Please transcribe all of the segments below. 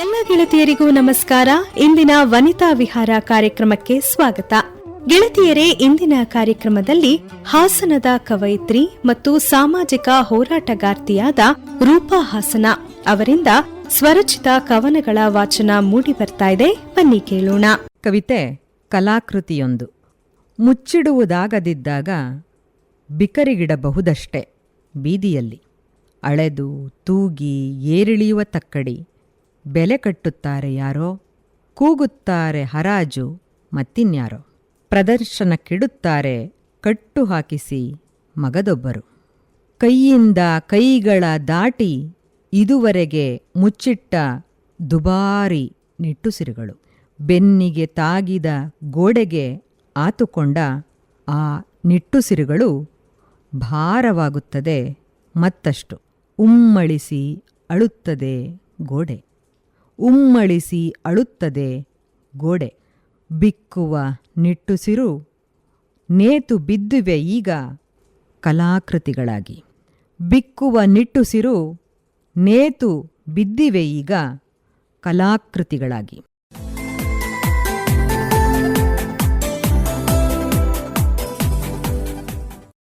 ಎಲ್ಲ ಗೆಳತಿಯರಿಗೂ ನಮಸ್ಕಾರ. ಇಂದಿನ ವನಿತಾ ವಿಹಾರ ಕಾರ್ಯಕ್ರಮಕ್ಕೆ ಸ್ವಾಗತ. ಗೆಳತಿಯರೇ, ಇಂದಿನ ಕಾರ್ಯಕ್ರಮದಲ್ಲಿ ಹಾಸನದ ಕವಯಿತ್ರಿ ಮತ್ತು ಸಾಮಾಜಿಕ ಹೋರಾಟಗಾರ್ತಿಯಾದ ರೂಪಾ ಹಾಸನ ಅವರಿಂದ ಸ್ವರಚಿತ ಕವನಗಳ ವಾಚನ ಮೂಡಿ ಬರ್ತಾ ಇದೆ. ಬನ್ನಿ ಕೇಳೋಣ. ಕವಿತೆ, ಕಲಾಕೃತಿಯೊಂದು. ಮುಚ್ಚಿಡುವುದಾಗದಿದ್ದಾಗ ಬಿಕರಿಗಿಡಬಹುದಷ್ಟೆ ಬೀದಿಯಲ್ಲಿ. ಅಳೆದು ತೂಗಿ ಏರಿಳಿಯುವ ತಕ್ಕಡಿ. ಬೆಲೆ ಕಟ್ಟುತ್ತಾರೆ ಯಾರೋ, ಕೂಗುತ್ತಾರೆ ಹರಾಜು ಮತ್ತಿನ್ಯಾರೋ. ಪ್ರದರ್ಶನಕ್ಕಿಡುತ್ತಾರೆ ಕಟ್ಟು ಹಾಕಿಸಿ ಮಗದೊಬ್ಬರು. ಕೈಯಿಂದ ಕೈಗಳ ದಾಟಿ ಇದುವರೆಗೆ ಮುಚ್ಚಿಟ್ಟ ದುಬಾರಿ ನಿಟ್ಟುಸಿರುಗಳು. ಬೆನ್ನಿಗೆ ತಾಗಿದ ಗೋಡೆಗೆ ಆತುಕೊಂಡ ಆ ನಿಟ್ಟುಸಿರುಗಳು ಭಾರವಾಗುತ್ತದೆ ಮತ್ತಷ್ಟು ಉಮ್ಮಳಿಸಿ ಅಳುತ್ತದೆ ಗೋಡೆ. ಉಮ್ಮಳಿಸಿ ಅಳುತ್ತದೆ ಗೋಡೆ. ಬಿಕ್ಕುವ ನಿಟ್ಟುಸಿರು ನೇತು ಬಿದ್ದುವೆ ಈಗ ಕಲಾಕೃತಿಗಳಾಗಿ. ಬಿಕ್ಕುವ ನಿಟ್ಟುಸಿರು ನೇತು ಬಿದ್ದಿವೆ ಈಗ ಕಲಾಕೃತಿಗಳಾಗಿ.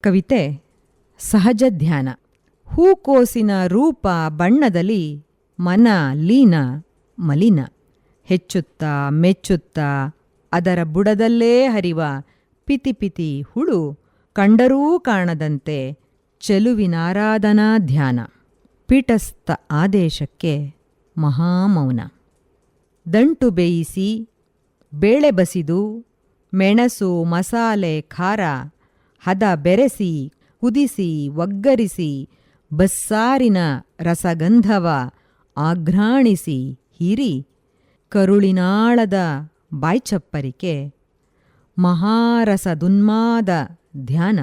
ಕವಿತೆ, ಸಹಜ ಧ್ಯಾನ. ಹೂಕೋಸಿನ ರೂಪ ಬಣ್ಣದಲ್ಲಿ ಮನ ಲೀನ. ಮಲಿನ. ಹೆಚ್ಚುತ್ತಾ, ಮೆಚ್ಚುತ್ತಾ, ಅದರ ಬುಡದಲ್ಲೇ ಹರಿವ. ಪಿತಿ ಪಿತಿ ಹುಳು ಕಂಡರೂ ಕಾಣದಂತೆ ಚೆಲುವಿನಾರಾಧನಾ ಧ್ಯಾನ. ಪೀಠಸ್ಥ ಆದೇಶಕ್ಕೆ ಮಹಾಮೌನ. ದಂಟು ಬೇಯಿಸಿ, ಬೇಳೆ ಬಸಿದು, ಮೆಣಸು, ಮಸಾಲೆ, ಖಾರ, ಹದ ಬೆರೆಸಿ, ಕುದಿಸಿ, ಒಗ್ಗರಿಸಿ, ಬಸ್ಸಾರಿನ ರಸಗಂಧವ, ಆಘ್ರಾಣಿಸಿ ಹೀರಿ ಕರುಳಿನಾಳದ ಬಾಯ್ಚಪ್ಪರಿಕೆ ಮಹಾರಸದುನ್ಮಾದ ಧ್ಯಾನ.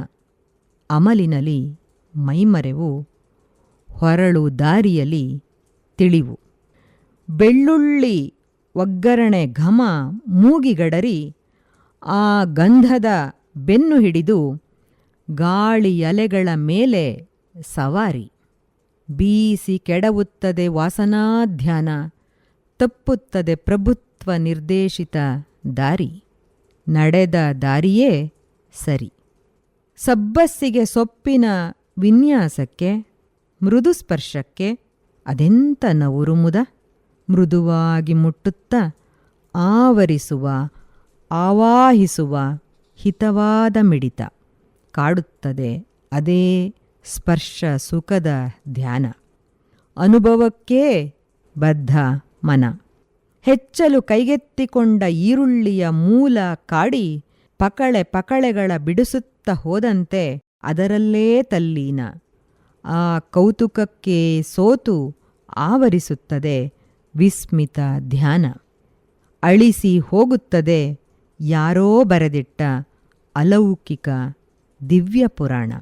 ಅಮಲಿನಲಿ ಮೈಮರೆವು, ಹೊರಳು ದಾರಿಯಲಿ ತಿಳಿವು. ಬೆಳ್ಳುಳ್ಳಿ ಒಗ್ಗರಣೆ ಘಮ ಮೂಗಿಗಡರಿ, ಆ ಗಂಧದ ಬೆನ್ನು ಹಿಡಿದು ಗಾಳಿ ಅಲೆಗಳ ಮೇಲೆ ಸವಾರಿ. ಬೀಸಿ ಕೆಡವುತ್ತದೆ ವಾಸನಾಧ್ಯಾನ. ತಪ್ಪುತ್ತದೆ ಪ್ರಭುತ್ವ ನಿರ್ದೇಶಿತ ದಾರಿ. ನಡೆದ ದಾರಿಯೇ ಸರಿ. ಸಬ್ಬಸ್ಸಿಗೆ ಸೊಪ್ಪಿನ ವಿನ್ಯಾಸಕ್ಕೆ, ಮೃದು ಸ್ಪರ್ಶಕ್ಕೆ ಅದೆಂತ ನವುರುಮುದ? ಮೃದುವಾಗಿ ಮುಟ್ಟುತ್ತಾ ಆವರಿಸುವ, ಆವಾಹಿಸುವ ಹಿತವಾದ ಮಿಡಿತ. ಕಾಡುತ್ತದೆ ಅದೇ ಸ್ಪರ್ಶ ಸುಖದ ಧ್ಯಾನ. ಅನುಭವಕ್ಕೇ ಬದ್ಧ. ಮನ. ಹೆಚ್ಚಲು ಕೈಗೆತ್ತಿಕೊಂಡ ಈರುಳ್ಳಿಯ ಮೂಲ ಕಾಡಿ ಪಕಳೆ ಪಕಳೆಗಳ ಬಿಡಿಸುತ್ತ ಹೋದಂತೆ ಅದರಲ್ಲೇ ತಲ್ಲೀನ. ಆ ಕೌತುಕಕ್ಕೆ ಸೋತು ಆವರಿಸುತ್ತದೆ ವಿಸ್ಮಿತ ಧ್ಯಾನ. ಅಳಿಸಿ ಹೋಗುತ್ತದೆ ಯಾರೋ ಬರೆದಿಟ್ಟ ಅಲೌಕಿಕ ದಿವ್ಯ ಪುರಾಣ.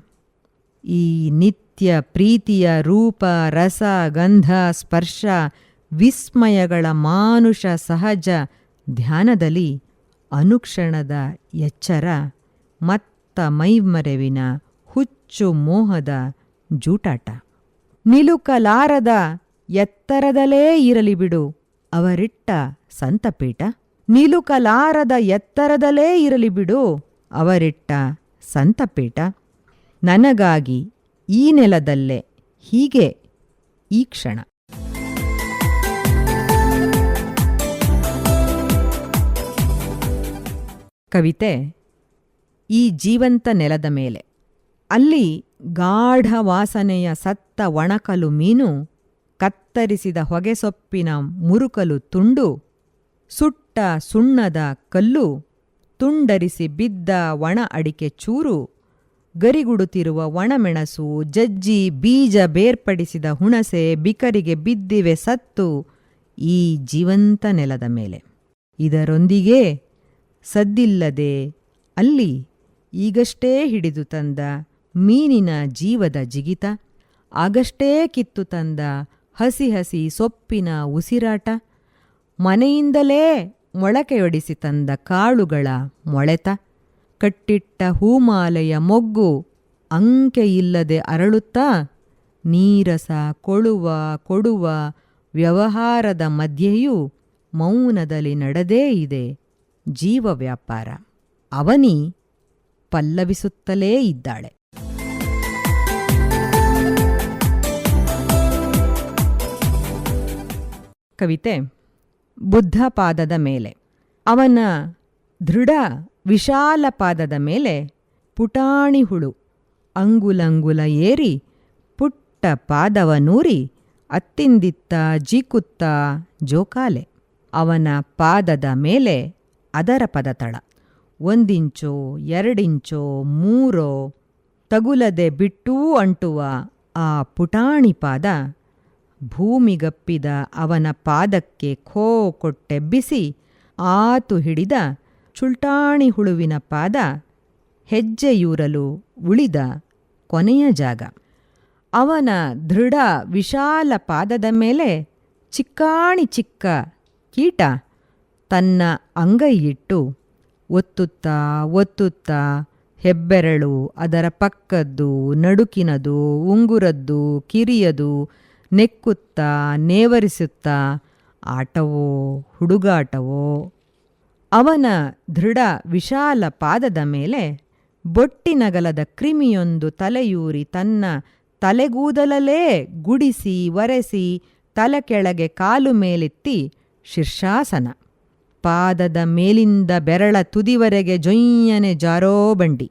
ಈ ನಿತ್ಯ ಪ್ರೀತಿಯ ರೂಪ, ರಸ, ಗಂಧ, ಸ್ಪರ್ಶ ವಿಸ್ಮಯಗಳ ಮಾನುಷ ಸಹಜ ಧ್ಯಾನದಲ್ಲಿ ಅನುಕ್ಷಣದ ಎಚ್ಚರ, ಮತ್ತ ಮೈಮರೆವಿನ ಹುಚ್ಚು ಮೋಹದ ಜೂಟಾಟ. ನಿಲುಕಲಾರದ ಎತ್ತರದಲೇ ಇರಲಿ ಬಿಡು, ಅವರಿಟ್ಟ ಸಂತಪೀಠ. ನಿಲುಕಲಾರದ ಎತ್ತರದಲೇ ಇರಲಿ ಬಿಡು, ಅವರಿಟ್ಟ ಸಂತಪೀಠ. ನನಗಾಗಿ ಈ ನೆಲದಲ್ಲೇ ಹೀಗೆ ಈ ಕ್ಷಣ. ಕವಿತೆ, ಈ ಜೀವಂತ ನೆಲದ ಮೇಲೆ. ಅಲ್ಲಿ ಗಾಢ ವಾಸನೆಯ ಸತ್ತ ಒಣಕಲು ಮೀನು, ಕತ್ತರಿಸಿದ ಹೊಗೆಸೊಪ್ಪಿನ ಮುರುಕಲು ತುಂಡು, ಸುಟ್ಟ ಸುಣ್ಣದ ಕಲ್ಲು, ತುಂಡರಿಸಿ ಬಿದ್ದ ಒಣ ಅಡಿಕೆ ಚೂರು, ಗರಿಗುಡುತ್ತಿರುವ ಒಣಮೆಣಸು, ಜಜ್ಜಿ ಬೀಜ ಬೇರ್ಪಡಿಸಿದ ಹುಣಸೆ ಬಿಕರಿಗೆ ಬಿದ್ದಿವೆ ಸತ್ತು ಈ ಜೀವಂತ ನೆಲದ ಮೇಲೆ. ಇದರೊಂದಿಗೇ ಸದ್ದಿಲ್ಲದೆ ಅಲ್ಲಿ ಈಗಷ್ಟೇ ಹಿಡಿದು ತಂದ ಮೀನಿನ ಜೀವದ ಜಿಗಿತ, ಆಗಷ್ಟೇ ಕಿತ್ತು ತಂದ ಹಸಿ ಹಸಿ ಸೊಪ್ಪಿನ ಉಸಿರಾಟ, ಮನೆಯಿಂದಲೇ ಮೊಳಕೆಯೊಡಿಸಿ ತಂದ ಕಾಳುಗಳ ಮೊಳೆತ, ಕಟ್ಟಿಟ್ಟ ಹೂಮಾಲೆಯ ಮೊಗ್ಗು ಅಂಕೆಯಿಲ್ಲದೆ ಅರಳುತ್ತಾ ನೀರಸ ಕೊಳುವ ಕೊಡುವ ವ್ಯವಹಾರದ ಮಧ್ಯೆಯೂ ಮೌನದಲ್ಲಿ ನಡೆದೇ ಇದೆ. ಜೀವ ವ್ಯಾಪಾರ. ಅವನಿ ಪಲ್ಲವಿಸುತ್ತಲೇ ಇದ್ದಾಳೆ. ಕವಿತೆ ಬುದ್ಧ ಪಾದದ ಮೇಲೆ. ಅವನ ದೃಢ ವಿಶಾಲ ಪಾದದ ಮೇಲೆ ಪುಟಾಣಿ ಹುಳು ಅಂಗುಲಂಗುಲ ಏರಿ ಪುಟ್ಟ ಪಾದವ ನೂರಿ ಅತ್ತಿಂದಿತ್ತ ಜೀಕುತ್ತ ಜೋಕಾಲೆ. ಅವನ ಪಾದದ ಮೇಲೆ ಅದರ ಪದತಳ. ಒಂದಿಂಚೋ, ಎರಡಿಂಚೋ, ಮೂರೋ, ತಗುಲದೆ ಬಿಟ್ಟೂ ಅಂಟುವ ಆ ಪುಟಾಣಿ ಪಾದ ಭೂಮಿಗಪ್ಪಿದ ಅವನ ಪಾದಕ್ಕೆ ಖೋ ಕೊಟ್ಟೆಬ್ಬಿಸಿ ಆತು ಹಿಡಿದ ಚುಲ್ಟಾಣಿ ಹುಳುವಿನ ಪಾದ ಹೆಜ್ಜೆಯೂರಲು ಉಳಿದ ಕೊನೆಯ ಜಾಗ. ಅವನ ದೃಢ ವಿಶಾಲ ಪಾದದ ಮೇಲೆ ಚಿಕ್ಕಾಣಿ ಚಿಕ್ಕ ಕೀಟ ತನ್ನ ಅಂಗೈಯಿಟ್ಟು ಒತ್ತುತ್ತಾ ಒತ್ತುತ್ತಾ ಹೆಬ್ಬೆರಳು ಅದರ ಪಕ್ಕದ್ದು, ನಡುಕಿನದು, ಉಂಗುರದ್ದು, ಕಿರಿಯದು ನೆಕ್ಕುತ್ತಾ ನೇವರಿಸುತ್ತಾ, ಆಟವೋ, ಹುಡುಗಾಟವೋ? ಅವನ ದೃಢ ವಿಶಾಲ ಪಾದದ ಮೇಲೆ ಬೊಟ್ಟಿನಗಲದ ಕ್ರಿಮಿಯೊಂದು ತಲೆಯೂರಿ ತನ್ನ ತಲೆಗೂದಲಲೇ ಗುಡಿಸಿ, ಒರೆಸಿ, ತಲೆ ಕೆಳಗೆ ಕಾಲು ಮೇಲೆತ್ತಿ ಶೀರ್ಷಾಸನ. ಪಾದದ ಮೇಲಿಂದ ಬೆರಳ ತುದಿವರೆಗೆ ಜೊಯ್ಯನೆ ಜಾರೋ ಬಂಡಿ.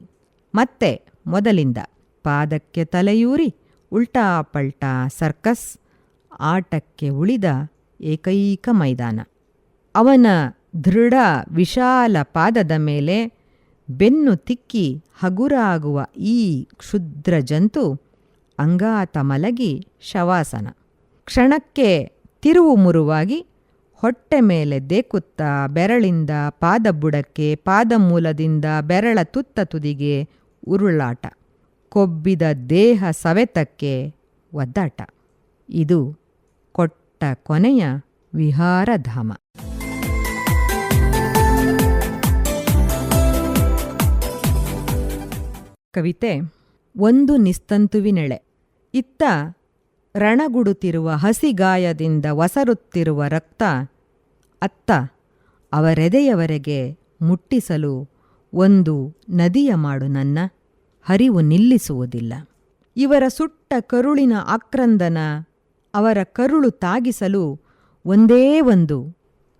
ಮತ್ತೆ ಮೊದಲಿಂದ ಪಾದಕ್ಕೆ ತಲೆಯೂರಿ, ಉಲ್ಟಾ ಪಲ್ಟಾ ಸರ್ಕಸ್, ಆಟಕ್ಕೆ ಉಳಿದ ಏಕೈಕ ಮೈದಾನ. ಅವನ ದೃಢ ವಿಶಾಲ ಪಾದದ ಮೇಲೆ ಬೆನ್ನು ತಿಕ್ಕಿ ಹಗುರಾಗುವ ಈ ಕ್ಷುದ್ರ ಜಂತು ಅಂಗಾತ ಮಲಗಿ ಶವಾಸನ. ಕ್ಷಣಕ್ಕೆ ತಿರುವು ಮುರುವಾಗಿ ಹೊಟ್ಟೆ ಮೇಲೆ ದೇಕುತ್ತ ಬೆರಳಿಂದ ಪಾದ ಬುಡಕ್ಕೆ ಪಾದ ಮೂಲದಿಂದ ಬೆರಳ ತುತ್ತ ತುದಿಗೆ ಉರುಳಾಟ. ಕೊಬ್ಬಿದ ದೇಹ ಸವೆತಕ್ಕೆ ಒದ್ದಾಟ. ಇದು ಕೊಟ್ಟ ಕೊನೆಯ ವಿಹಾರಧಾಮ. ಕವಿತೆ, ಒಂದು ನಿಸ್ತಂತುವಿನೆಳೆ. ಇತ್ತ ರಣಗುಡುತ್ತಿರುವ ಹಸಿಗಾಯದಿಂದ ಒಸರುತ್ತಿರುವ ರಕ್ತ ಅತ್ತ ಅವರೆದೆಯವರೆಗೆ ಮುಟ್ಟಿಸಲು ಒಂದು ನದಿಯ ಮಾಡು ನನ್ನ ಹರಿವು ನಿಲ್ಲಿಸುವುದಿಲ್ಲ. ಇವರ ಸುಟ್ಟ ಕರುಳಿನ ಆಕ್ರಂದನ ಅವರ ಕರುಳು ತಾಗಿಸಲು ಒಂದೇ ಒಂದು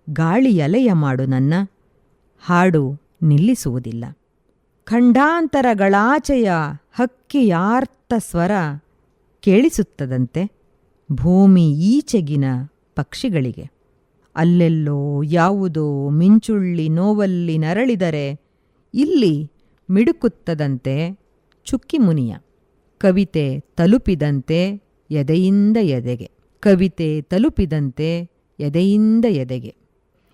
ಗಾಳಿಯಲೆಯ ಮಾಡು ನನ್ನ ಹಾಡು ನಿಲ್ಲಿಸುವುದಿಲ್ಲ. ಖಂಡಾಂತರಗಳಾಚೆಯ ಹಕ್ಕಿಯಾರ್ಥ ಸ್ವರ ಕೇಳಿಸುತ್ತದಂತೆ ಭೂಮಿ ಈಚೆಗಿನ ಪಕ್ಷಿಗಳಿಗೆ. ಅಲ್ಲೆಲ್ಲೋ ಯಾವುದೋ ಮಿಂಚುಳ್ಳಿ ನೋವಲ್ಲಿ ನರಳಿದರೆ ಇಲ್ಲಿ ಮಿಡುಕುತ್ತದಂತೆ ಚುಕ್ಕಿಮುನಿಯ. ಕವಿತೆ ತಲುಪಿದಂತೆ ಎದೆಯಿಂದ ಎದೆಗೆ. ಕವಿತೆ ತಲುಪಿದಂತೆ ಎದೆಯಿಂದ ಎದೆಗೆ.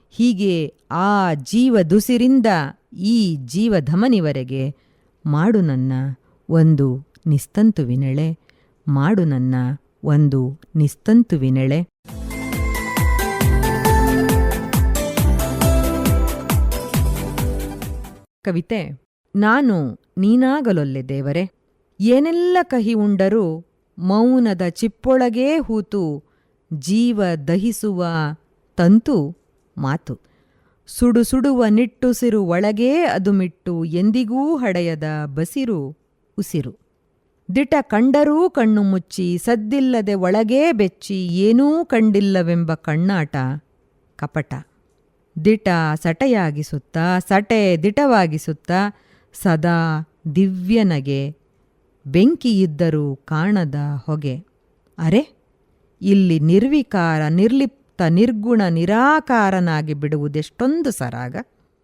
ಹೀಗೆ ಆ ಜೀವದುಸಿರಿಂದ ಈ ಜೀವಧಮನಿವರೆಗೆ ಮಾಡು ನನ್ನ ಒಂದು ನಿಸ್ತಂತುವಿನೆಳೆ. ಮಾಡು ನನ್ನ ಒಂದು ನಿಸ್ತಂತುವಿನೆಳೆ. ಕವಿತೆ, ನಾನು ನೀನಾಗಲೊಲ್ಲೆ ದೇವರೇ, ಏನೆಲ್ಲ ಕಹಿ ಉಂಡರೂ ಮೌನದ ಚಿಪ್ಪೊಳಗೇ ಹೂತು, ಜೀವ ದಹಿಸುವ ತಂತು ಮಾತು. ಸುಡು ಸುಡುವ ನಿಟ್ಟುಸಿರು ಒಳಗೇ ಅದುಮಿಟ್ಟು ಎಂದಿಗೂ ಹಡೆಯದ ಬಸಿರು ಉಸಿರು. ದಿಟ ಕಂಡರೂ ಕಣ್ಣು ಮುಚ್ಚಿ ಸದ್ದಿಲ್ಲದೆ ಒಳಗೇ ಬೆಚ್ಚಿ ಏನೂ ಕಂಡಿಲ್ಲವೆಂಬ ಕಣ್ಣಾಟ, ಕಪಟ. ದಿಟ ಸಟೆಯಾಗಿಸುತ್ತ, ಸಟೆ ದಿಟವಾಗಿಸುತ್ತ ಸದಾ ದಿವ್ಯನಗೆ ಬೆಂಕಿಯಿದ್ದರೂ ಕಾಣದ ಹೊಗೆ. ಅರೆ, ಇಲ್ಲಿ ನಿರ್ವಿಕಾರ, ನಿರ್ಲಿಪ್ತ, ನಿರ್ಗುಣ, ನಿರಾಕಾರನಾಗಿ ಬಿಡುವುದೆಷ್ಟೊಂದು ಸರಾಗ.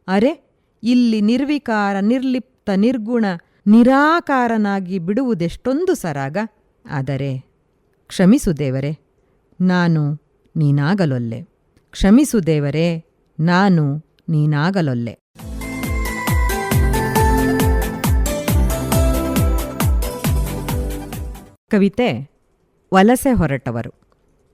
ಅರೆ, ಇಲ್ಲಿ ನಿರ್ವಿಕಾರ, ನಿರ್ಲಿಪ್ತ, ನಿರ್ಗುಣ ನಿರಾಕಾರನಾಗಿ ಬಿಡುವುದೆಷ್ಟೊಂದು ಸರಾಗ. ಆದರೆ ಕ್ಷಮಿಸು ದೇವರೇ, ನಾನು ನೀನಾಗಲೊಲ್ಲೆ. ಕ್ಷಮಿಸು ದೇವರೇ, ನಾನು ನೀನಾಗಲೊಲ್ಲೆ. ಕವಿತೆ, ವಲಸೆ ಹೊರಟವರು.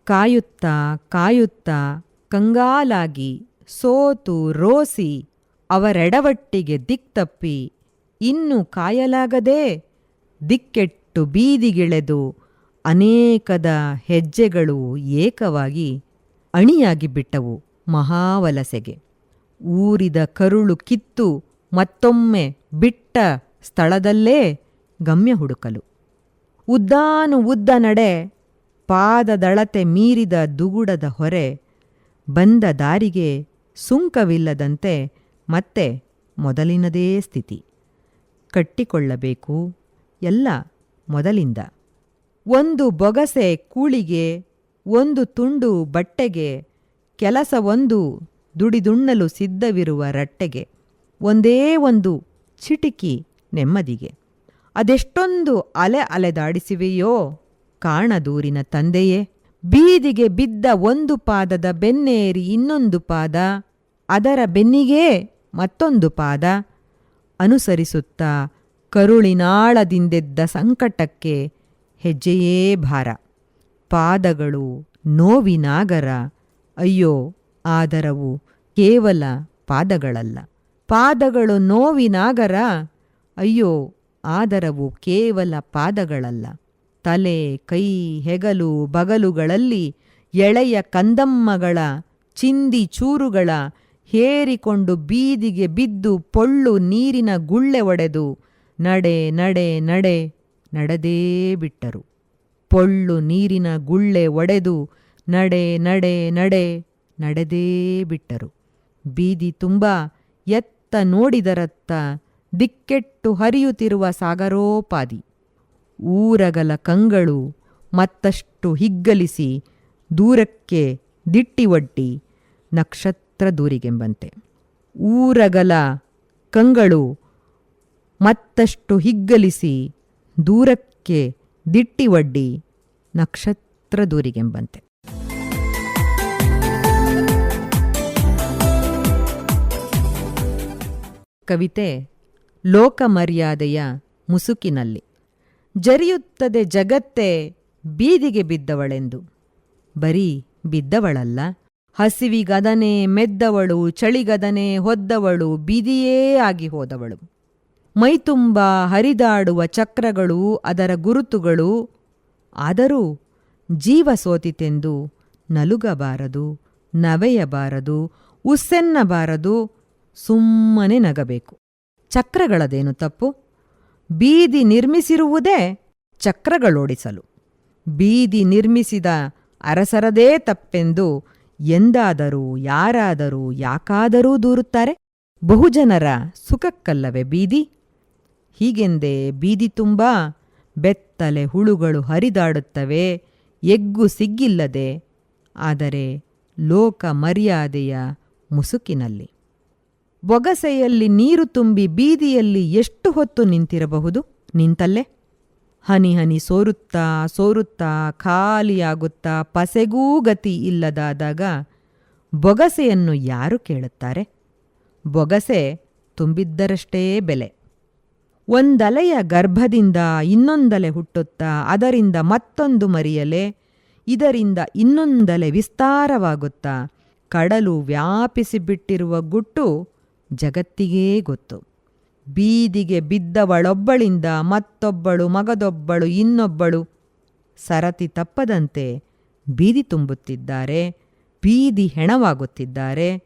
ಕಾಯುತ್ತಾ ಕಾಯುತ್ತಾ, ಕಂಗಾಲಾಗಿ ಸೋತು ರೋಸಿ ಅವರೆಡವಟ್ಟಿಗೆ ದಿಕ್ತಪ್ಪಿ ಇನ್ನು ಕಾಯಲಾಗದೆ ದಿಕ್ಕೆಟ್ಟು ಬೀದಿಗಿಳೆದು ಅನೇಕದ ಹೆಜ್ಜೆಗಳು ಏಕವಾಗಿ ಅಣಿಯಾಗಿ ಬಿಟ್ಟವು ಮಹಾವಲಸೆಗೆ. ಊರಿದ ಕರುಳು ಕಿತ್ತು ಮತ್ತೊಮ್ಮೆ ಬಿಟ್ಟ ಸ್ಥಳದಲ್ಲೇ ಗಮ್ಯ ಹುಡುಕಲು. ಉದ್ದಾನು ಉದ್ದ ನಡೆ ಪಾದದಳತೆ ಮೀರಿದ ದುಗುಡದ ಹೊರೆ ಬಂದ ದಾರಿಗೆ ಸುಂಕವಿಲ್ಲದಂತೆ ಮತ್ತೆ ಮೊದಲಿನದೇ ಸ್ಥಿತಿ. ಕಟ್ಟಿಕೊಳ್ಳಬೇಕು. ಎಲ್ಲ ಮೊದಲಿಂದ. ಒಂದು ಬೊಗಸೆ ಕೂಳಿಗೆ, ಒಂದು ತುಂಡು ಬಟ್ಟೆಗೆ ಕೆಲಸವೊಂದು ದುಡಿದುಣ್ಣಲು ಸಿದ್ಧವಿರುವ ರಟ್ಟೆಗೆ, ಒಂದೇ ಒಂದು ಚಿಟಿಕಿ ನೆಮ್ಮದಿಗೆ. ಅದೆಷ್ಟೊಂದು ಅಲೆ ಅಲೆದಾಡಿಸಿವೆಯೋ ಕಾಣದೂರಿನ ತಂದೆಯೇ. ಬೀದಿಗೆ ಬಿದ್ದ ಒಂದು ಪಾದದ ಬೆನ್ನೇರಿ ಇನ್ನೊಂದು ಪಾದ, ಅದರ ಬೆನ್ನಿಗೇ ಮತ್ತೊಂದು ಪಾದ. ಅನುಸರಿಸುತ್ತಾ ಕರುಳಿನಾಳದಿಂದೆದ್ದ ಸಂಕಟಕ್ಕೆ ಹೆಜ್ಜೆಯೇ ಭಾರ. ಪಾದಗಳು ನೋವಿನಾಗರ, ಅಯ್ಯೋ, ಆದರವು ಕೇವಲ ಪಾದಗಳಲ್ಲ. ಪಾದಗಳು ನೋವಿನಾಗರ, ಅಯ್ಯೋ, ಆದರವು ಕೇವಲ ಪಾದಗಳಲ್ಲ. ತಲೆ, ಕೈ, ಹೆಗಲು, ಬಗಲುಗಳಲ್ಲಿ ಎಳೆಯ ಕಂದಮ್ಮಗಳ ಚಿಂದಿ ಚೂರುಗಳ ಹೇರಿಕೊಂಡು ಬೀದಿಗೆ ಬಿದ್ದು ಪೊಳ್ಳು ನೀರಿನ ಗುಳ್ಳೆ ಒಡೆದು ನಡೆ ನಡೆ ನಡೆ ನಡೆದೇ ಬಿಟ್ಟರು. ಪೊಳ್ಳು ನೀರಿನ ಗುಳ್ಳೆ ಒಡೆದು ನಡೆ ನಡೆ ನಡೆ ನಡೆದೇ ಬಿಟ್ಟರು. ಬೀದಿ ತುಂಬ ಎತ್ತ ನೋಡಿದರತ್ತ ದಿಕ್ಕೆಟ್ಟು ಹರಿಯುತ್ತಿರುವ ಸಾಗರೋಪಾದಿ. ಊರಗಲ ಕಂಗಳು ಮತ್ತಷ್ಟು ಹಿಗ್ಗಲಿಸಿ ದೂರಕ್ಕೆ ದಿಟ್ಟಿ ಒಡ್ಡಿ ನಕ್ಷತ್ರ ದೂರಿಗೆಂಬಂತೆ. ಊರಗಲ ಕಂಗಳು ಮತ್ತಷ್ಟು ಹಿಗ್ಗಲಿಸಿ ದೂರಕ್ಕೆ ದಿಟ್ಟಿ ಒಡ್ಡಿ ನಕ್ಷತ್ರ ದೂರಿಗೆಂಬಂತೆ. ಕವಿತೆ ಲೋಕಮರ್ಯಾದೆಯ ಮುಸುಕಿನಲ್ಲಿ. ಜರಿಯುತ್ತದೆ ಜಗತ್ತೇ ಬೀದಿಗೆ ಬಿದ್ದವಳೆಂದು. ಬರೀ ಬಿದ್ದವಳಲ್ಲ ಹಸಿವಿಗದನೆ ಮೆದ್ದವಳು ಚಳಿಗದನೆ ಹೊದ್ದವಳು, ಬೀದಿಯೇ ಆಗಿ ಹೋದವಳು. ಮೈತುಂಬ ಹರಿದಾಡುವ ಚಕ್ರಗಳು ಅದರ ಗುರುತುಗಳು. ಆದರೂ ಜೀವ ಸೋತಿತೆಂದು ನಲುಗಬಾರದು, ನವೆಯಬಾರದು, ಉಸ್ಸೆನ್ನಬಾರದು, ಸುಮ್ಮನೆ ನಗಬೇಕು. ಚಕ್ರಗಳದೇನು ತಪ್ಪು? ಬೀದಿ ನಿರ್ಮಿಸಿರುವುದೇ ಚಕ್ರಗಳೋಡಿಸಲು. ಬೀದಿ ನಿರ್ಮಿಸಿದ ಅರಸರದೇ ತಪ್ಪೆಂದು ಎಂದಾದರೂ, ಯಾರಾದರೂ, ಯಾಕಾದರೂ ದೂರುತ್ತಾರೆ? ಬಹುಜನರ ಸುಖಕ್ಕಲ್ಲವೇ ಬೀದಿ? ಹೀಗೆಂದೇ ಬೀದಿ ತುಂಬ ಬೆತ್ತಲೆ ಹುಳುಗಳು ಹರಿದಾಡುತ್ತವೆ, ಎಗ್ಗು ಸಿಗ್ಗಿಲ್ಲದೆ, ಆದರೆ ಲೋಕ ಮರ್ಯಾದೆಯ ಮುಸುಕಿನಲ್ಲಿ. ಬೊಗಸೆಯಲ್ಲಿ ನೀರು ತುಂಬಿ ಬೀದಿಯಲ್ಲಿ ಎಷ್ಟು ಹೊತ್ತು ನಿಂತಿರಬಹುದು? ನಿಂತಲ್ಲೇ? ಹನಿ ಹನಿ ಸೋರುತ್ತಾ ಸೋರುತ್ತಾ, ಖಾಲಿಯಾಗುತ್ತಾ, ಪಸೆಗೂ ಗತಿ ಇಲ್ಲದಾದಾಗ ಬೊಗಸೆಯನ್ನು ಯಾರು ಕೇಳುತ್ತಾರೆ? ಬೊಗಸೆ ತುಂಬಿದ್ದರಷ್ಟೇ ಬೆಲೆ. ಒಂದಲೆಯ ಗರ್ಭದಿಂದ ಇನ್ನೊಂದಲೆ ಹುಟ್ಟುತ್ತಾ, ಅದರಿಂದ ಮತ್ತೊಂದು ಮರಿಯಲೆ, ಇದರಿಂದ ಇನ್ನೊಂದಲೆ ವಿಸ್ತಾರವಾಗುತ್ತಾ, ಕಡಲು ವ್ಯಾಪಿಸಿಬಿಟ್ಟಿರುವ ಗುಟ್ಟು ಜಗತ್ತಿಗೇ ಗೊತ್ತು. ಬೀದಿಗೆ ಬಿದ್ದವಳೊಬ್ಬಳಿಂದ ಮತ್ತೊಬ್ಬಳು, ಮಗದೊಬ್ಬಳು, ಇನ್ನೊಬ್ಬಳು ಸರತಿ ತಪ್ಪದಂತೆ ಬೀದಿ ತುಂಬುತ್ತಿದ್ದಾರೆ, ಬೀದಿ ಹೆಣವಾಗುತ್ತಿದ್ದಾರೆ,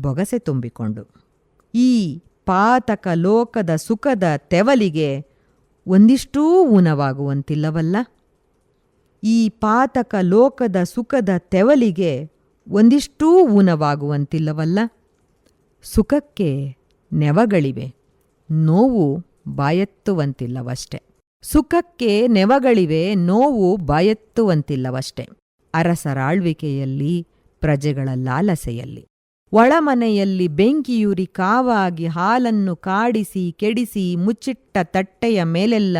ಬೊಗಸೆ ತುಂಬಿಕೊಂಡು. ಈ ಪಾತಕ ಲೋಕದ ಸುಖದ ತೆವಲಿಗೆ ಒಂದಿಷ್ಟೂ ಊನವಾಗುವಂತಿಲ್ಲವಲ್ಲ? ಈ ಪಾತಕ ಲೋಕದ ಸುಖದ ತೆವಲಿಗೆ ಒಂದಿಷ್ಟೂ ಊನವಾಗುವಂತಿಲ್ಲವಲ್ಲ? ಸುಖಕ್ಕೆ ನೆವಗಳಿವೆ. ನೋವು ಬಾಯೆತ್ತುವಂತಿಲ್ಲವಷ್ಟೆ. ಸುಖಕ್ಕೆ ನೆವಗಳಿವೆ, ನೋವು ಬಾಯೆತ್ತುವಂತಿಲ್ಲವಷ್ಟೆ. ಅರಸರಾಳ್ವಿಕೆಯಲ್ಲಿ, ಪ್ರಜೆಗಳ ಲಾಲಸೆಯಲ್ಲಿ. ಒಳಮನೆಯಲ್ಲಿ ಬೆಂಕಿಯೂರಿ ಕಾವಾಗಿ ಹಾಲನ್ನು ಕಾಡಿಸಿ, ಕೆಡಿಸಿ, ಮುಚ್ಚಿಟ್ಟ ತಟ್ಟೆಯ ಮೇಲೆಲ್ಲ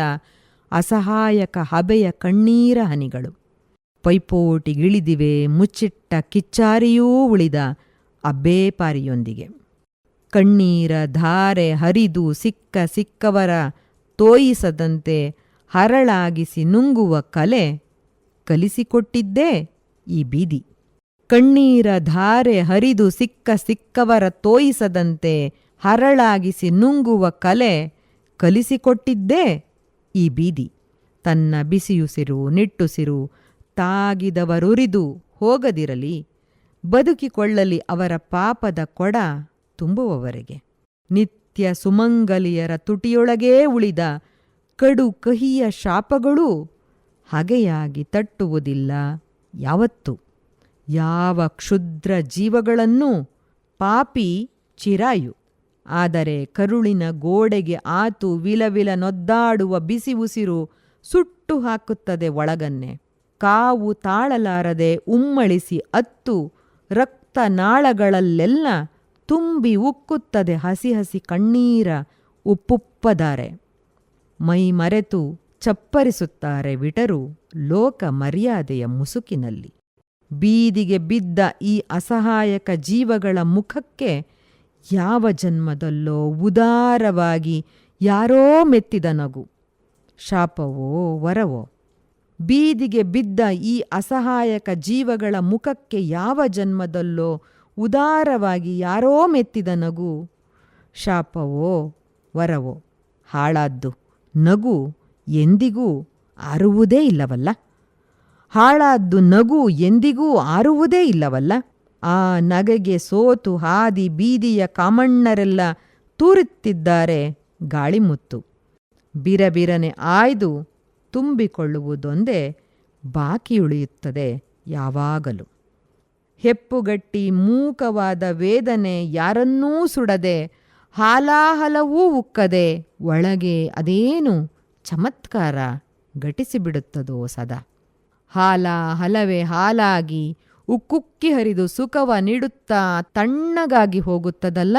ಅಸಹಾಯಕ ಹಬೆಯ ಕಣ್ಣೀರ ಹನಿಗಳು. ಪೈಪೋಟಿಗಿಳಿದಿವೆ ಮುಚ್ಚಿಟ್ಟ ಕಿಚ್ಚಾರಿಯೂ ಉಳಿದ ಅಬ್ಬೇಪಾರಿಯೊಂದಿಗೆ ಕಣ್ಣೀರ ಧಾರೆ ಹರಿದು ಸಿಕ್ಕ ಸಿಕ್ಕವರ ತೋಯಿಸದಂತೆ ಹರಳಾಗಿಸಿ ನುಂಗುವ ಕಲೆ ಕಲಿಸಿಕೊಟ್ಟಿದ್ದೇ ಈ ಬೀದಿ. ಕಣ್ಣೀರ ಧಾರೆ ಹರಿದು ಸಿಕ್ಕ ಸಿಕ್ಕವರ ತೋಯಿಸದಂತೆ ಹರಳಾಗಿಸಿ ನುಂಗುವ ಕಲೆ ಕಲಿಸಿಕೊಟ್ಟಿದ್ದೇ ಈ ಬೀದಿ. ತನ್ನ ಬಿಸಿಯುಸಿರು ನಿಟ್ಟುಸಿರು ತಾಗಿದವರುರಿದು ಹೋಗದಿರಲಿ, ಬದುಕಿಕೊಳ್ಳಲಿ ಅವರ ಪಾಪದ ಕೊಡ ತುಂಬುವವರೆಗೆ. ನಿತ್ಯ ಸುಮಂಗಲಿಯರ ತುಟಿಯೊಳಗೇ ಉಳಿದ ಕಡು ಕಹಿಯ ಶಾಪಗಳೂ ಹಗೆಯಾಗಿ ತಟ್ಟುವುದಿಲ್ಲ. ಯಾವತ್ತು ಯಾವ ಕ್ಷುದ್ರ ಜೀವಗಳನ್ನೂ ಪಾಪಿ ಚಿರಾಯು. ಆದರೆ ಕರುಳಿನ ಗೋಡೆಗೆ ಆತು ವಿಲವಿಲ ನೊದ್ದಾಡುವ ಬಿಸಿ ಉಸಿರು ಸುಟ್ಟು ಹಾಕುತ್ತದೆ ಒಳಗನ್ನೆ. ಕಾವು ತಾಳಲಾರದೆ ಉಮ್ಮಳಿಸಿ ಅತ್ತು ರಕ್ತನಾಳಗಳಲ್ಲೆಲ್ಲ ತುಂಬಿ ಉಕ್ಕುತ್ತದೆ ಹಸಿ ಹಸಿ ಕಣ್ಣೀರ ಉಪ್ಪುಪ್ಪದಾರೆ. ಮೈ ಮರೆತು ಚಪ್ಪರಿಸುತ್ತಾರೆ ವಿಟರು ಲೋಕ ಮರ್ಯಾದೆಯ ಮುಸುಕಿನಲ್ಲಿ. ಬೀದಿಗೆ ಬಿದ್ದ ಈ ಅಸಹಾಯಕ ಜೀವಗಳ ಮುಖಕ್ಕೆ ಯಾವ ಜನ್ಮದಲ್ಲೋ ಉದಾರವಾಗಿ ಯಾರೋ ಮೆತ್ತಿದ ನಗು. ಶಾಪವೋ ವರವೋ. ಬೀದಿಗೆ ಬಿದ್ದ ಈ ಅಸಹಾಯಕ ಜೀವಗಳ ಮುಖಕ್ಕೆ ಯಾವ ಜನ್ಮದಲ್ಲೋ ಉದಾರವಾಗಿ ಯಾರೋ ಮೆತ್ತಿದ ನಗು, ಶಾಪವೋ ವರವೋ, ಹಾಳಾದ್ದು ನಗು ಎಂದಿಗೂ ಆರುವುದೇ ಇಲ್ಲವಲ್ಲ? ಹಾಳಾದ್ದು ನಗು ಎಂದಿಗೂ ಆರುವುದೇ ಇಲ್ಲವಲ್ಲ? ಆ ನಗೆಗೆ ಸೋತು ಹಾದಿ ಬೀದಿಯ ಕಾಮಣ್ಣರೆಲ್ಲ ತೂರುತ್ತಿದ್ದಾರೆ ಗಾಳಿಮುತ್ತು. ಬಿರಬಿರನೆ ಆಯ್ದು ತುಂಬಿಕೊಳ್ಳುವುದೊಂದೇ ಬಾಕಿಯುಳಿಯುತ್ತದೆ ಯಾವಾಗಲೂ. ಹೆಪ್ಪುಗಟ್ಟಿ ಮೂಕವಾದ ವೇದನೆ ಯಾರನ್ನೂ ಸುಡದೆ, ಹಾಲಾಹಲವೂ ಉಕ್ಕದೆ, ಒಳಗೆ ಅದೇನು ಚಮತ್ಕಾರ ಘಟಿಸಿಬಿಡುತ್ತದೋ ಸದಾ. ಹಾಲ ಹಲವೇ ಹಾಲಾಗಿ ಉಕ್ಕುಕ್ಕಿ ಹರಿದು ಸುಖವ ನೀಡುತ್ತಾ ತಣ್ಣಗಾಗಿ ಹೋಗುತ್ತದಲ್ಲ,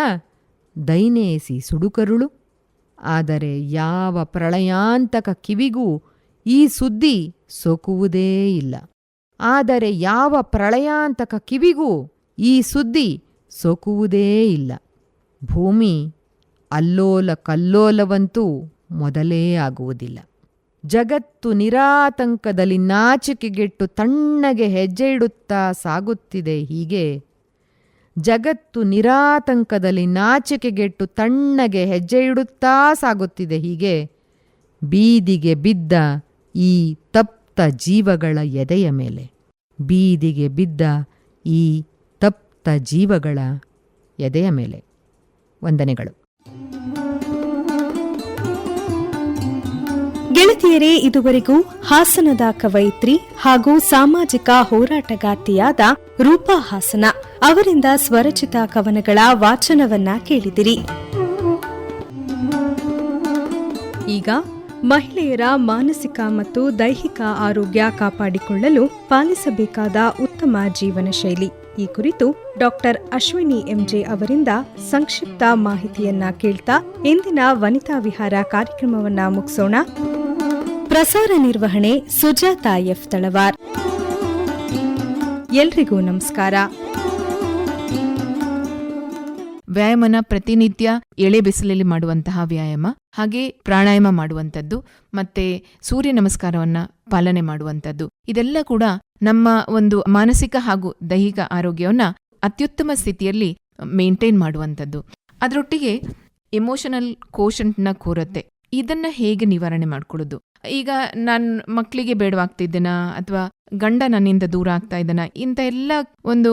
ದೈನೇಸಿ ಸುಡುಕರುಳು. ಆದರೆ ಯಾವ ಪ್ರಳಯಾಂತಕ ಕಿವಿಗೂ ಈ ಸುದ್ದಿ ಸೋಕುವುದೇ ಇಲ್ಲ. ಆದರೆ ಯಾವ ಪ್ರಳಯಾಂತಕ ಕಿವಿಗೂ ಈ ಸುದ್ದಿ ಸೋಕುವುದೇ ಇಲ್ಲ. ಭೂಮಿ ಅಲ್ಲೋಲ ಕಲ್ಲೋಲವಂತೂ ಮೊದಲೇ ಆಗುವುದಿಲ್ಲ. ಜಗತ್ತು ನಿರಾತಂಕದಲ್ಲಿ ನಾಚಿಕೆಗೆಟ್ಟು ತಣ್ಣಗೆ ಹೆಜ್ಜೆ ಇಡುತ್ತಾ ಸಾಗುತ್ತಿದೆ ಹೀಗೆ ಜಗತ್ತು ನಿರಾತಂಕದಲ್ಲಿ ನಾಚಿಕೆಗೆಟ್ಟು ತಣ್ಣಗೆ ಹೆಜ್ಜೆ ಇಡುತ್ತಾ ಸಾಗುತ್ತಿದೆ ಹೀಗೆ ಬೀದಿಗೆ ಬಿದ್ದ ಈ ತಪ್ತ ಜೀವಗಳ ಎದೆಯ ಮೇಲೆ. ಬೀದಿಗೆ ಬಿದ್ದ ಈ ತಪ್ತ ಜೀವಗಳ ಎದೆಯ ಮೇಲೆ. ವಂದನೆಗಳು. ಗೆಳತಿಯರೇ ಇದುವರೆಗೂ ಹಾಸನದ ಕವಯಿತ್ರಿ ಹಾಗೂ ಸಾಮಾಜಿಕ ಹೋರಾಟಗಾರ್ತಿಯಾದ ರೂಪಾ ಹಾಸನ ಅವರಿಂದ ಸ್ವರಚಿತ ಕವನಗಳ ವಾಚನವನ್ನ ಕೇಳಿದಿರಿ. ಈಗ ಮಹಿಳೆಯರ ಮಾನಸಿಕ ಮತ್ತು ದೈಹಿಕ ಆರೋಗ್ಯ ಕಾಪಾಡಿಕೊಳ್ಳಲು ಪಾಲಿಸಬೇಕಾದ ಉತ್ತಮ ಜೀವನ ಶೈಲಿ. ಈ ಕುರಿತು ಡಾಕ್ಟರ್ ಅಶ್ವಿನಿ ಎಂಜೆ ಅವರಿಂದ ಸಂಕ್ಷಿಪ್ತ ಮಾಹಿತಿಯನ್ನ ಕೇಳ್ತಾ ಇಂದಿನ ವನಿತಾ ವಿಹಾರ ಕಾರ್ಯಕ್ರಮವನ್ನ ಮುಗಿಸೋಣ. ಪ್ರಸಾರ ನಿರ್ವಹಣೆ ಸುಜಾತಾ ಎಫ್ ತಳವಾರ್. ಎಲ್ರಿಗೂ ನಮಸ್ಕಾರ. ವ್ಯಾಯಾಮನ ಪ್ರತಿನಿತ್ಯ ಎಳೆ ಬಿಸಿಲಲ್ಲಿ ಮಾಡುವಂತಹ ವ್ಯಾಯಾಮ, ಹಾಗೆ ಪ್ರಾಣಾಯಾಮ ಮಾಡುವಂಥದ್ದು, ಮತ್ತೆ ಸೂರ್ಯ ನಮಸ್ಕಾರವನ್ನ ಪಾಲನೆ ಮಾಡುವಂಥದ್ದು. ಇದೆಲ್ಲ ಕೂಡ ನಮ್ಮ ಒಂದು ಮಾನಸಿಕ ಹಾಗೂ ದೈಹಿಕ ಆರೋಗ್ಯವನ್ನ ಅತ್ಯುತ್ತಮ ಸ್ಥಿತಿಯಲ್ಲಿ ಮೇಂಟೈನ್ ಮಾಡುವಂಥದ್ದು. ಅದರೊಟ್ಟಿಗೆ ಎಮೋಷನಲ್ ಕೋಶಂಟ್ನ ಕೊರತೆ, ಇದನ್ನ ಹೇಗೆ ನಿವಾರಣೆ ಮಾಡ್ಕೊಳ್ಳೋದು? ಈಗ ನಾನು ಮಕ್ಕಳಿಗೆ ಬೇಡವಾಗ್ತಿದ್ದೇನ ಅಥವಾ ಗಂಡ ನನ್ನಿಂದ ದೂರ ಆಗ್ತಾ ಇದ್ದಾನ? ಇಂಥ ಎಲ್ಲ ಒಂದು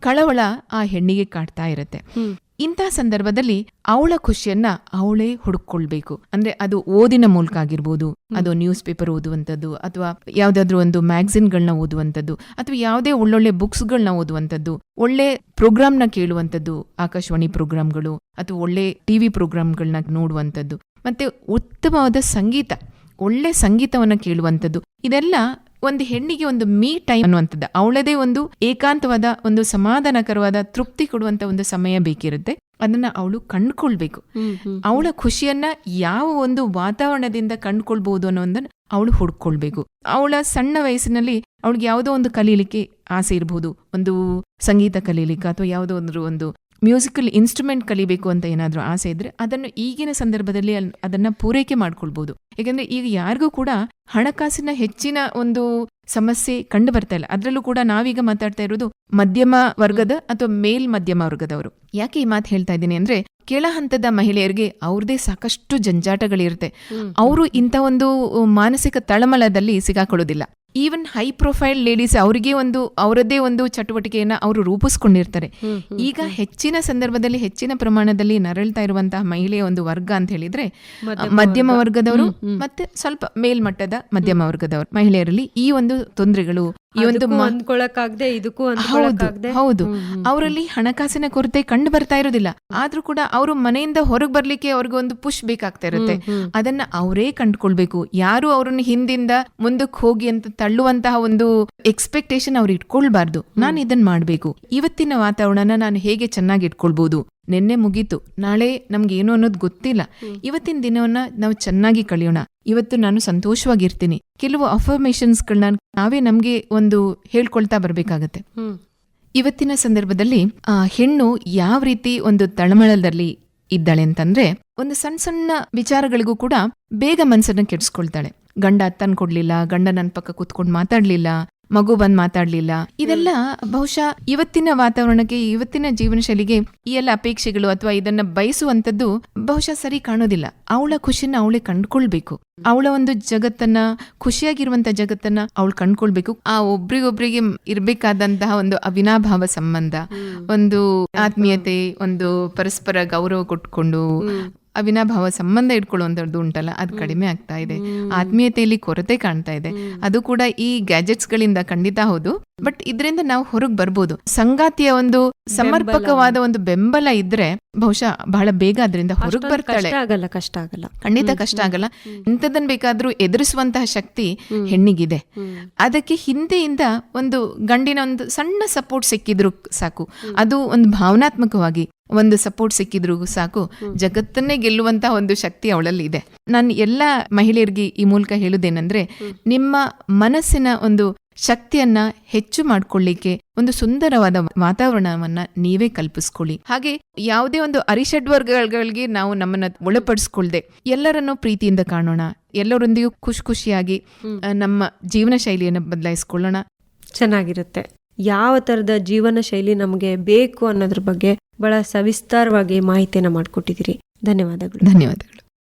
ಕಳವಳ ಆ ಹೆಣ್ಣಿಗೆ ಕಾಡ್ತಾ ಇರತ್ತೆ. ಇಂಥ ಸಂದರ್ಭದಲ್ಲಿ ಅವಳ ಖುಷಿಯನ್ನ ಅವಳೇ ಹುಡುಕೊಳ್ಬೇಕು. ಅಂದ್ರೆ ಅದು ಓದಿನ ಮೂಲಕ ಆಗಿರ್ಬೋದು ಅದು ನ್ಯೂಸ್ ಪೇಪರ್ ಓದುವಂಥದ್ದು ಅಥವಾ ಯಾವ್ದಾದ್ರು ಒಂದು ಮ್ಯಾಗಝಿನ್ಗಳನ್ನ ಓದುವಂಥದ್ದು ಅಥವಾ ಯಾವುದೇ ಒಳ್ಳೊಳ್ಳೆ ಬುಕ್ಸ್ಗಳನ್ನ ಓದುವಂಥದ್ದು ಒಳ್ಳೆ ಪ್ರೋಗ್ರಾಮ್ನ ಕೇಳುವಂಥದ್ದು ಆಕಾಶವಾಣಿ ಪ್ರೋಗ್ರಾಮ್ಗಳು ಅಥವಾ ಒಳ್ಳೆ ಟಿವಿ ಪ್ರೋಗ್ರಾಮ್ಗಳನ್ನ ನೋಡುವಂಥದ್ದು ಮತ್ತೆ ಉತ್ತಮವಾದ ಸಂಗೀತ ಒಳ್ಳೆ ಸಂಗೀತವನ್ನ ಕೇಳುವಂಥದ್ದು ಇದೆಲ್ಲ ಒಂದು ಹೆಣ್ಣಿಗೆ ಒಂದು ಮೀ ಟೈಮ್ ಅನ್ನುವಂಥದ್ದು ಅವಳದೇ ಒಂದು ಏಕಾಂತವಾದ ಒಂದು ಸಮಾಧಾನಕರವಾದ ತೃಪ್ತಿ ಕೊಡುವಂತ ಒಂದು ಸಮಯ ಬೇಕಿರುತ್ತೆ. ಅದನ್ನ ಅವಳು ಕಂಡ್ಕೊಳ್ಬೇಕು. ಅವಳ ಖುಷಿಯನ್ನ ಯಾವ ಒಂದು ವಾತಾವರಣದಿಂದ ಕಂಡ್ಕೊಳ್ಬಹುದು ಅನ್ನೋದನ್ನ ಅವಳು ಹುಡ್ಕೊಳ್ಬೇಕು. ಅವಳ ಸಣ್ಣ ವಯಸ್ಸಿನಲ್ಲಿ ಅವಳಿಗೆ ಯಾವುದೋ ಒಂದು ಕಲೀಲಿಕ್ಕೆ ಆಸೆ ಇರಬಹುದು ಒಂದು ಸಂಗೀತ ಕಲೀಲಿಕ್ಕೆ ಅಥವಾ ಯಾವುದೋ ಒಂದು ಒಂದು ಮ್ಯೂಸಿಕಲ್ ಇನ್ಸ್ಟ್ರೂಮೆಂಟ್ ಕಲಿಬೇಕು ಅಂತ ಏನಾದರೂ ಆಸೆ ಇದ್ರೆ ಅದನ್ನು ಈಗಿನ ಸಂದರ್ಭದಲ್ಲಿ ಅದನ್ನು ಪೂರೈಕೆ ಮಾಡ್ಕೊಳ್ಬೋದು. ಯಾಕಂದ್ರೆ ಈಗ ಯಾರಿಗೂ ಕೂಡ ಹಣಕಾಸಿನ ಹೆಚ್ಚಿನ ಒಂದು ಸಮಸ್ಯೆ ಕಂಡು ಬರ್ತಾ ಇಲ್ಲ. ಅದರಲ್ಲೂ ಕೂಡ ನಾವೀಗ ಮಾತಾಡ್ತಾ ಇರೋದು ಮಧ್ಯಮ ವರ್ಗದ ಅಥವಾ ಮೇಲ್ ಮಧ್ಯಮ ವರ್ಗದವರು. ಯಾಕೆ ಈ ಮಾತು ಹೇಳ್ತಾ ಇದ್ದೀನಿ ಅಂದ್ರೆ ಕೆಳ ಹಂತದ ಮಹಿಳೆಯರಿಗೆ ಅವ್ರದೇ ಸಾಕಷ್ಟು ಜಂಜಾಟಗಳಿರುತ್ತೆ. ಅವರು ಇಂಥ ಒಂದು ಮಾನಸಿಕ ತಳಮಳದಲ್ಲಿ ಸಿಗಾಕೊಳ್ಳೋದಿಲ್ಲ. ಈವನ್ ಹೈ ಪ್ರೊಫೈಲ್ ಲೇಡೀಸ್ ಅವರಿಗೆ ಒಂದು ಅವರದ್ದೇ ಒಂದು ಚಟುವಟಿಕೆಯನ್ನ ಅವರು ರೂಪಿಸ್ಕೊಂಡಿರ್ತಾರೆ. ಈಗ ಹೆಚ್ಚಿನ ಸಂದರ್ಭದಲ್ಲಿ ಹೆಚ್ಚಿನ ಪ್ರಮಾಣದಲ್ಲಿ ನರಳ್ತಾ ಇರುವಂತಹ ಮಹಿಳೆಯ ಒಂದು ವರ್ಗ ಅಂತ ಹೇಳಿದ್ರೆ ಮಧ್ಯಮ ವರ್ಗದವರು. ಮತ್ತೆ ಸ್ವಲ್ಪ ಮೇಲ್ಮಟ್ಟದ ಮಧ್ಯಮ ವರ್ಗದವರು ಮಹಿಳೆಯರಲ್ಲಿ ಈ ಒಂದು ತೊಂದರೆಗಳು ಈ ಒಂದು ಇದಕ್ಕೂ ಹೌದು ಹೌದು. ಅವರಲ್ಲಿ ಹಣಕಾಸಿನ ಕೊರತೆ ಕಂಡು ಬರ್ತಾ ಇರೋದಿಲ್ಲ. ಆದ್ರೂ ಕೂಡ ಅವರು ಮನೆಯಿಂದ ಹೊರಗೆ ಬರ್ಲಿಕ್ಕೆ ಅವ್ರಿಗೆ ಒಂದು ಪುಷ್ ಬೇಕಾಗ್ತಾ ಇರುತ್ತೆ. ಅದನ್ನ ಅವರೇ ಕಂಡುಕೊಳ್ಬೇಕು. ಯಾರು ಅವ್ರನ್ನ ಹಿಂದಿಂದ ಮುಂದಕ್ಕೆ ಹೋಗಿ ಅಂತ ತಳ್ಳುವಂತಹ ಒಂದು ಎಕ್ಸ್ಪೆಕ್ಟೇಷನ್ ಅವ್ರು ಇಟ್ಕೊಳ್ಬಾರ್ದು. ನಾನು ಇದನ್ನ ಮಾಡ್ಬೇಕು. ಇವತ್ತಿನ ವಾತಾವರಣನ ನಾನು ಹೇಗೆ ಚೆನ್ನಾಗಿ ಇಟ್ಕೊಳ್ಬಹುದು ನಿನ್ನೆ ಮುಗೀತು. ನಾಳೆ ನಮ್ಗೆ ಏನು ಅನ್ನೋದು ಗೊತ್ತಿಲ್ಲ. ಇವತ್ತಿನ ದಿನವನ್ನ ನಾವು ಚೆನ್ನಾಗಿ ಕಳೆಯೋಣ. ಇವತ್ತು ನಾನು ಸಂತೋಷವಾಗಿರ್ತೀನಿ. ಕೆಲವು ಅಫರ್ಮೇಷನ್ಸ್ಗಳನ್ನ ನಾವೇ ನಮ್ಗೆ ಒಂದು ಹೇಳ್ಕೊಳ್ತಾ ಬರ್ಬೇಕಾಗತ್ತೆ. ಇವತ್ತಿನ ಸಂದರ್ಭದಲ್ಲಿ ಆ ಹೆಣ್ಣು ಯಾವ ರೀತಿ ಒಂದು ತಳಮಳದಲ್ಲಿ ಇದ್ದಾಳೆ ಅಂತಂದ್ರೆ ಒಂದು ಸಣ್ಣ ಸಣ್ಣ ವಿಚಾರಗಳಿಗೂ ಕೂಡ ಬೇಗ ಮನ್ಸನ್ನ ಕೆಡಿಸ್ಕೊಳ್ತಾಳೆ. ಗಂಡ ಅತ್ತನ್ ಕೊಡ್ಲಿಲ್ಲ ಗಂಡ ನನ್ನ ಪಕ್ಕ ಕೂತ್ಕೊಂಡು ಮಾತಾಡ್ಲಿಲ್ಲ ಮಗು ಬಂದ್ ಮಾತಾಡ್ಲಿಲ್ಲ. ಇದೆಲ್ಲ ಬಹುಶಃ ಇವತ್ತಿನ ವಾತಾವರಣಕ್ಕೆ ಇವತ್ತಿನ ಜೀವನ ಶೈಲಿಗೆ ಈ ಎಲ್ಲ ಅಪೇಕ್ಷೆಗಳು ಅಥವಾ ಇದನ್ನ ಬಯಸುವಂತದ್ದು ಬಹುಶಃ ಸರಿ ಕಾಣೋದಿಲ್ಲ. ಅವಳ ಖುಷಿನ ಅವಳೇ ಕಂಡ್ಕೊಳ್ಬೇಕು. ಅವಳ ಒಂದು ಜಗತ್ತನ್ನ ಖುಷಿಯಾಗಿರುವಂತ ಜಗತ್ತನ್ನ ಅವಳು ಕಂಡ್ಕೊಳ್ಬೇಕು. ಆ ಒಬ್ರಿಗೊಬ್ರಿಗೆ ಇರ್ಬೇಕಾದಂತಹ ಒಂದು ಅವಿನಾಭಾವ ಸಂಬಂಧ ಒಂದು ಆತ್ಮೀಯತೆ ಒಂದು ಪರಸ್ಪರ ಗೌರವ ಕೊಟ್ಕೊಂಡು ಅವಿನಾಭಾವ ಸಂಬಂಧ ಇಟ್ಕೊಳ್ಳುವಂಥದ್ದು ಉಂಟಲ್ಲ ಅದು ಕಡಿಮೆ ಆಗ್ತಾ ಇದೆ. ಆತ್ಮೀಯತೆಯಲ್ಲಿ ಕೊರತೆ ಕಾಣ್ತಾ ಇದೆ. ಅದು ಕೂಡ ಈ ಗ್ಯಾಜೆಟ್ಸ್ ಗಳಿಂದ ಖಂಡಿತ ಹೌದು. ಬಟ್ ಇದರಿಂದ ನಾವು ಹೊರಗೆ ಬರ್ಬೋದು. ಸಂಗಾತಿಯ ಒಂದು ಸಮರ್ಪಕವಾದ ಒಂದು ಬೆಂಬಲ ಇದ್ರೆ ಬಹುಶಃ ಬಹಳ ಬೇಗ ಅದರಿಂದ ಹೊರಗೆ ಬರ್ತಾಳೆ. ಆಗಲ್ಲ ಕಷ್ಟ ಆಗಲ್ಲ. ಖಂಡಿತ ಕಷ್ಟ ಆಗಲ್ಲ. ಇಂಥದನ್ನ ಬೇಕಾದ್ರೂ ಎದುರಿಸುವಂತಹ ಶಕ್ತಿ ಹೆಣ್ಣಿಗಿದೆ. ಅದಕ್ಕೆ ಹಿಂದೆಯಿಂದ ಒಂದು ಗಂಡಿನ ಒಂದು ಸಣ್ಣ ಸಪೋರ್ಟ್ ಸಿಕ್ಕಿದ್ರು ಸಾಕು. ಅದು ಒಂದು ಭಾವನಾತ್ಮಕವಾಗಿ ಒಂದು ಸಪೋರ್ಟ್ ಸಿಕ್ಕಿದ್ರು ಸಾಕು. ಜಗತ್ತನ್ನೇ ಗೆಲ್ಲುವಂತ ಒಂದು ಶಕ್ತಿ ಅವಳಲ್ಲಿ ಇದೆ ನಾನು ಎಲ್ಲ ಮಹಿಳೆಯರಿಗೆ ಈ ಮೂಲಕ ಹೇಳುದೇನೆಂದ್ರೆ ನಿಮ್ಮ ಮನಸ್ಸಿನ ಒಂದು ಶಕ್ತಿಯನ್ನ ಹೆಚ್ಚು ಮಾಡ್ಕೊಳ್ಳಿಕ್ಕೆ ಒಂದು ಸುಂದರವಾದ ವಾತಾವರಣವನ್ನ ನೀವೇ ಕಲ್ಪಿಸ್ಕೊಳ್ಳಿ. ಹಾಗೆ ಯಾವುದೇ ಒಂದು ಅರಿಷಡ್ವರ್ಗಗಳಿಗೆ ನಾವು ನಮ್ಮನ್ನ ಒಳಪಡಿಸ್ಕೊಳ್ದೆ ಎಲ್ಲರನ್ನು ಪ್ರೀತಿಯಿಂದ ಕಾಣೋಣ ಎಲ್ಲರೊಂದಿಗೂ ಖುಷಿ ಖುಷಿಯಾಗಿ ನಮ್ಮ ಜೀವನ ಶೈಲಿಯನ್ನು ಬದಲಾಯಿಸ್ಕೊಳ್ಳೋಣ. ಚೆನ್ನಾಗಿರುತ್ತೆ. ಯಾವ ತರದ ಜೀವನ ಶೈಲಿ ನಮಗೆ ಬೇಕು ಅನ್ನೋದ್ರ ಬಗ್ಗೆ ಬಹಳ ಸವಿಸ್ತಾರವಾಗಿ ಮಾಹಿತಿಯನ್ನು ಮಾಡಿಕೊಟ್ಟಿದ್ದೀರಿ. ಧನ್ಯವಾದಗಳು. ಧನ್ಯವಾದಗಳು.